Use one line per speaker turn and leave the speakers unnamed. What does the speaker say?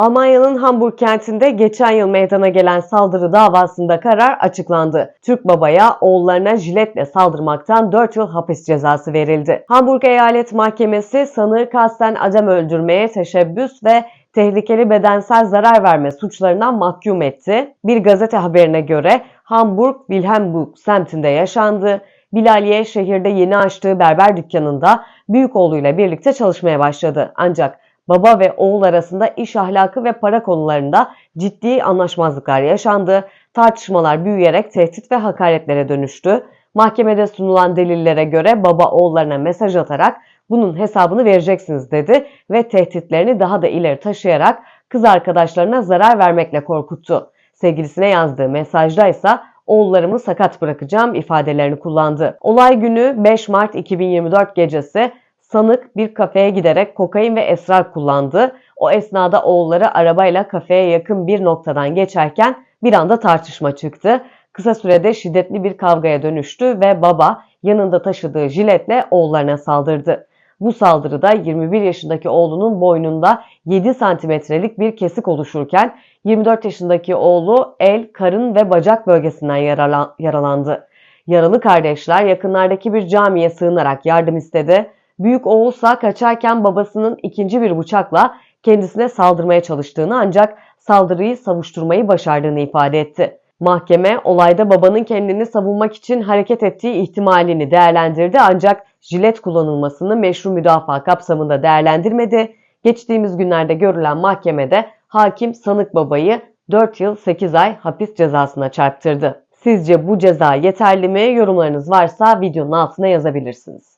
Almanya'nın Hamburg kentinde geçen yıl meydana gelen saldırı davasında karar açıklandı. Türk babaya oğullarına jiletle saldırmaktan 4 yıl hapis cezası verildi. Hamburg Eyalet Mahkemesi sanığı kasten adam öldürmeye teşebbüs ve tehlikeli bedensel zarar verme suçlarından mahkum etti. Bir gazete haberine göre Hamburg Wilhelmburg semtinde yaşandı. Bilaliye şehirde yeni açtığı berber dükkanında büyük oğluyla birlikte çalışmaya başladı. Ancak baba ve oğul arasında iş ahlakı ve para konularında ciddi anlaşmazlıklar yaşandı. Tartışmalar büyüyerek tehdit ve hakaretlere dönüştü. Mahkemede sunulan delillere göre baba oğullarına mesaj atarak bunun hesabını vereceksiniz dedi ve tehditlerini daha da ileri taşıyarak kız arkadaşlarına zarar vermekle korkuttu. Sevgilisine yazdığı mesajda ise oğullarımı sakat bırakacağım ifadelerini kullandı. Olay günü 5 Mart 2024 gecesi sanık bir kafeye giderek kokain ve esrar kullandı. O esnada oğulları arabayla kafeye yakın bir noktadan geçerken bir anda tartışma çıktı. Kısa sürede şiddetli bir kavgaya dönüştü ve baba yanında taşıdığı jiletle oğullarına saldırdı. Bu saldırıda 21 yaşındaki oğlunun boynunda 7 santimetrelik bir kesik oluşurken 24 yaşındaki oğlu el, karın ve bacak bölgesinden yarala- yaralandı. Yaralı kardeşler yakınlardaki bir camiye sığınarak yardım istedi. Büyük oğulsa kaçarken babasının ikinci bir bıçakla kendisine saldırmaya çalıştığını ancak saldırıyı savuşturmayı başardığını ifade etti. Mahkeme olayda babanın kendini savunmak için hareket ettiği ihtimalini değerlendirdi ancak jilet kullanılmasını meşru müdafaa kapsamında değerlendirmedi. Geçtiğimiz günlerde görülen mahkemede hakim sanık babayı 4 yıl 8 ay hapis cezasına çarptırdı. Sizce bu ceza yeterli mi? Yorumlarınız varsa videonun altına yazabilirsiniz.